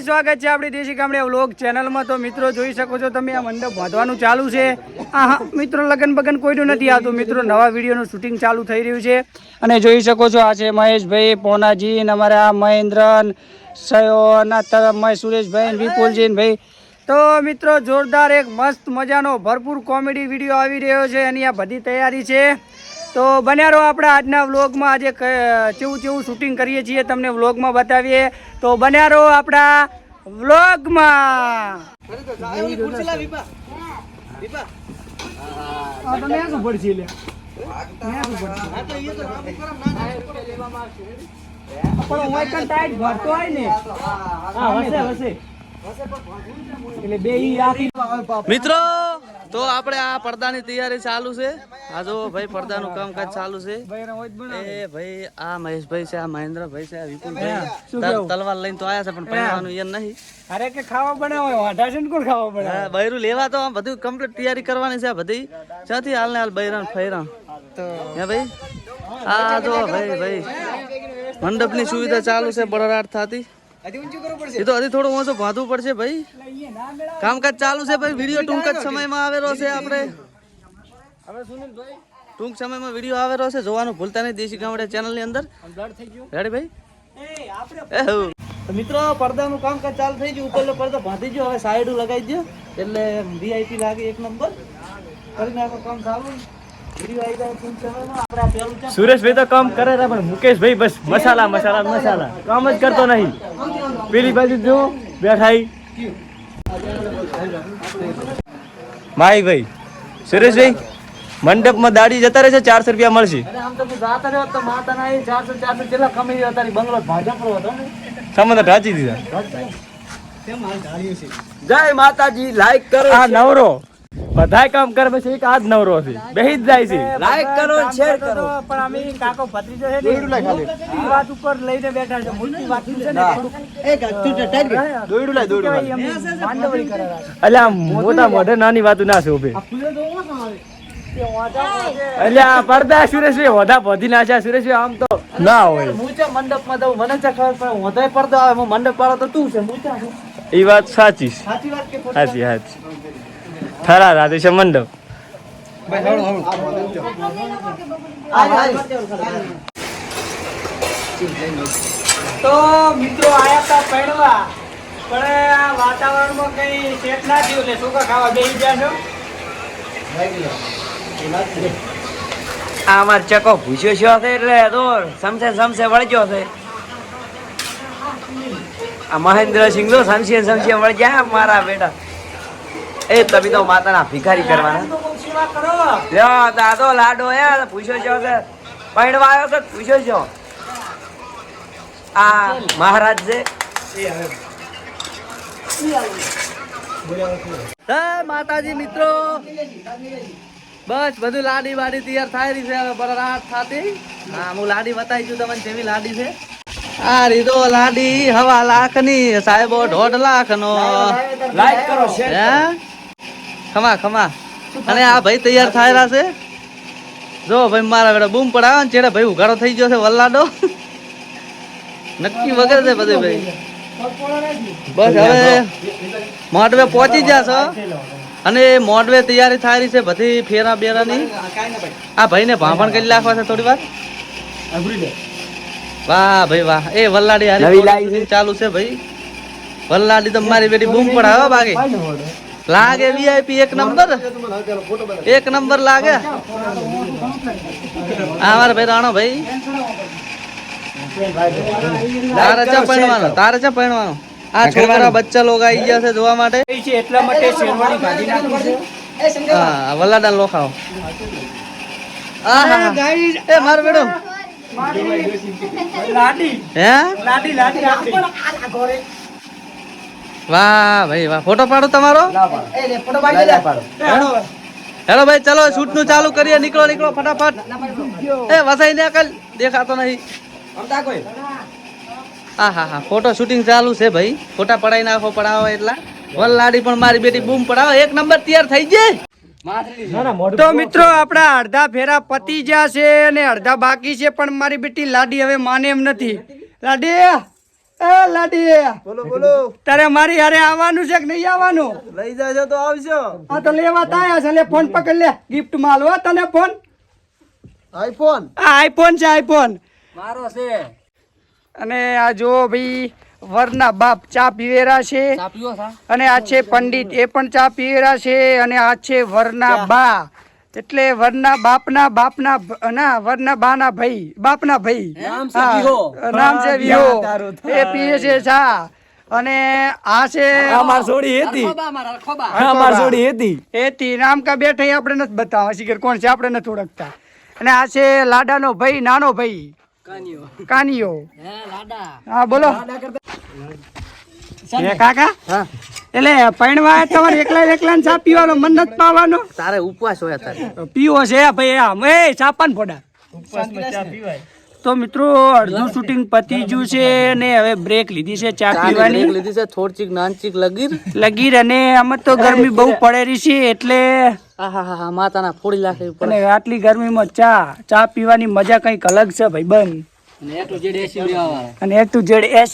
સ્વાગત છે આપણી દેશી ગામડે વ્લોગ ચેનલમાં. તો મિત્રો, જોઈ શકો છો તમે, આ મંડપ બાંધવાનું ચાલુ છે. આ હા મિત્રો, લગન બગન કોઈનું નથી આવતું. મિત્રો, નવા વિડીયોનું શૂટિંગ ચાલુ થઈ રહ્યું છે. અને જોઈ શકો છો, આ છે મહેશભાઈ પોનાજી અમારા મહેન્દ્રન, સયોના સુરેશભાઈ વિપુલજી ભાઈ. તો મિત્રો, જોરદાર એક મસ્ત મજાનો ભરપૂર કોમેડી વીડિયો આવી રહ્યો છે. એની આ બધી તૈયારી છે. તો બન્યા રહો આપણા આજના વ્લોગમાં આજે જેવું કેવું શૂટિંગ કરીએ છીએ, તમને વ્લોગમાં બતાવીએ. તો બન્યા રહો આપણા વ્લોગમાં. મિત્રો! તો આપણે આ પડદાની તૈયારી ચાલુ છે. આ જો ભાઈ પડદાનું કામકાજ ચાલુ છે. એ ભાઈ આ મહેશભાઈ છે આ મહેન્દ્રભાઈ છે આ વિપુલભાઈ? તલવાર લઈને તો આયા છે પણ પહેરવાનું એ. નહીં. અરે કે ખાવા બનાવે વાઢા છે ને કોણ ખાવા બનાવે હા, બૈરું લેવા તો આમ બધું કમ્પ્લીટ તૈયારી કરવાની છે બધી. ક્યાંથી હાલ ને હાલ બૈરાન ફૈરા તો હે ભાઈ? આ જો ભાઈ ભાઈ. મંડપની સુવિધા ચાલુ છે બળરાટ થતી. એ તો હજી થોડું ઓછું ભાધવું પડશે ભાઈ. કામકાજ ચાલુ છે ભાઈ વીડિયો ટૂંક જ સમયમાં આવેલો છે આપણે. ટૂંક સમયમાં વીડિયો આવેલો છે જોવાનું ભૂલતા નહીં દેશી ગામડે ચેનલની અંદર. રેડી ભાઈ. તો મિત્રો પડદાનું કામકાજ ચાલુ થઈ ગયું. ઉપરનો પડદો ભાંધી ગયો. હવે સાઈડ લગાવી દો એટલે વીઆઈપી લાગે એક નંબર. કરીને આખું કામ ચાલુ. આપણે સુરેશભાઈ તો કામ કરે છે પણ મુકેશભાઈ બસ મસાલા મસાલા મસાલા. કામ જ કરતો નહીં. પેલી બાજુ જો બેઠાઈ. માય ભાઈ સુરેશભાઈ મંડપમાં દાડી જતા રહેશે ચારસો રૂપિયા મળશે. અરે આમ તો હું જાતા રહ્યો તો માતા ના એ ચારસો ચારસો જેટલા કમાઈ રહ્યા તારી બંગલો ભાજપનો હતો ને. સામાન ઢાંચી દીધા. જય માતાજી લાઈક કરો આ નવરો. બધાય કામ કરે પછી એક આજ જ નવરો છે. બેહી જ જાય છે. લાઈક કરો શેર કરો. પણ અમે કાકો ભત્રીજો છે ને ઈ વાત ઉપર લઈને બેઠા છે મોટી વાત છે ને? દોયડું લાય દોયડું માંડવડી કરે એટલે આ મોટા મોઢે નાની વાતો ના છે ઊભી આ પડદા વધા હોદા ના છે. સુરેશભાઈ આમ તો ના હોય. મૂચે મંડપમાં તો મને છે ખબર પણ વધારે પડદો આવે હું મંડપ વાળો તો તું છે એ વાત સાચી સાચી વાત કે સાચી સાચી થરા રાધે છે મંડપ તો મિત્રો આયા હતા પહેરવા. પણ આ વાતાવરણમાં કઈ સેટ ના થયું એટલે સુકા ખાવા બેસી ગયા છો? આ અમાર ચકો ભૂસ્યો છે એટલે તો સમસે સમસે વળગ્યો છે. આ મહેન્દ્રસિંહ તો સમસે સમસે વળગ્યા મારા બેટા. એ તમે તો માતાના ભિખારી કરવાના લ્યો દાદો લાડો એ પૂછ્યો છો કે પૈણવા આવ્યો છે પૂછ્યો છો આ મહારાજ છે માતાજી મિત્રો બસ બધું લાડી વાડી તૈયાર થાય રહી છે હવે બરાટ થાતી હા હું લાડી બતાવી છું તમને જેવી લાડી છે આ રીતો લાડી હવા લાખની સાહેબો દોઢ લાખ નો લાઈક કરો શેર હે ખમા ખમા. અને આ ભાઈ તૈયાર થયેલા છે. જો ભાઈ મારા બેટા બૂમ પડાવે ને ચેડે ભાઈ ઉઘાડો થઈ ગયો છે વલ્લાડો નક્કી વગર છે બધે ભાઈ. બસ હવે મોડવે પહોંચી ગયા છો. અને મોડવે તૈયારી થાય છે બધી ફેરા બેરાની. આ ભાઈને ભાભણ કરી નાખવા છે થોડી વાર. વાહ ભાઈ વાહ. એ વલ્લાડી ચાલુ છે ભાઈ. વલ્લાડી તો મારી બેટી બૂમ પડાવે બાકી. લાગે વીઆઈપી એક નંબર? એક નંબર લાગે? આ મારા ભાઈ રાણો ભાઈ. તારે ચા પહેણવાનો તારે ચા પહેણવાનો આ છોકરા બચ્ચા લોકો આવી ગયા છે જોવા માટે. એટલા માટે શેરવાની ભાજી નાખી છે. હા વલ્લાડા લોખાઓ. આ હા, હા. એ માર બેડો. લાડી હે? લાડી લાડી લાડી વાહ ભાઈ વાહ. ફોટો પાડો તમારો? હેલો ભાઈ ચલો શૂટનું ચાલુ કરીએ. નીકળો નીકળો ફટાફટ. એ વસાઈ ને કલ દેખાતો નહીં. હા હા હા. ફોટો શૂટિંગ ચાલુ છે ભાઈ. ફોટા પડાઈ નાખો પડાવો એટલા. વલ્લાડી પણ મારી બેટી બૂમ પડાવો. એક નંબર તૈયાર થઈ જાય તો મિત્રો આપણા અડધા ફેરા પતી ગયા છે અને અડધા બાકી છે પણ મારી બેટી લાડી હવે માને એમ નથી. લાડી એ લાડી બોલો બોલો. તારે મારી હારે આવવાનું છે કે નહીં આવવાનું? લઈ જાજો તો આવશો આ તો લેવા તાયા છે. લે ફોન પકડ લે. ગિફ્ટમાં લો તને ફોન આઈફોન આ આઈફોન છે આઈફોન મારો છે. અને આ જો ભાઈ વરના બાપ ચા પીવેરા છે. અને આ છે પંડિત એ પણ ચા પીવેરા છે. અને આ છે વરના બા. એટલે વરના બાપના બાપના ના વરના બાના ભાઈ બાપના ભાઈ. નામ છે વિહો. નામ છે વિહો એ પીએ છે ચા અને આ છે અમાર છોડી હતી. અમાર માર હતી. હતી નામ કા બેઠા આપણે નથી બતાવવા શીખર કોણ છે આપણે નથી ઓળખતા. અને આ છે લાડાનો ભાઈ નાનો ભાઈ. કાનિયો. હા બોલો. એ કાકા? એટલે પૈણવા તમારે એકલા એકલા ચા પીવાનો મન નથી પાવાનો? તારે ઉપવાસ હોય તારે પીવો છે ભાઈ આમ. એ ચાપાન ફોડા. તો મિત્રો અડધું શૂટિંગ પતી ગયું છે ને હવે બ્રેક લીધી છે ચા પીવાની. લીધી છે થોડચીક નાનચીક લગીર. લગીર અને આમાં તો ગરમી બહુ પડેલી છે એટલે આહાહા માતાના ફોડી લાખે અને આટલી ગરમીમાં ચા ચા પીવાની મજા કંઈક અલગ છે ભાઈ બંધ. અને એક જેડ એસ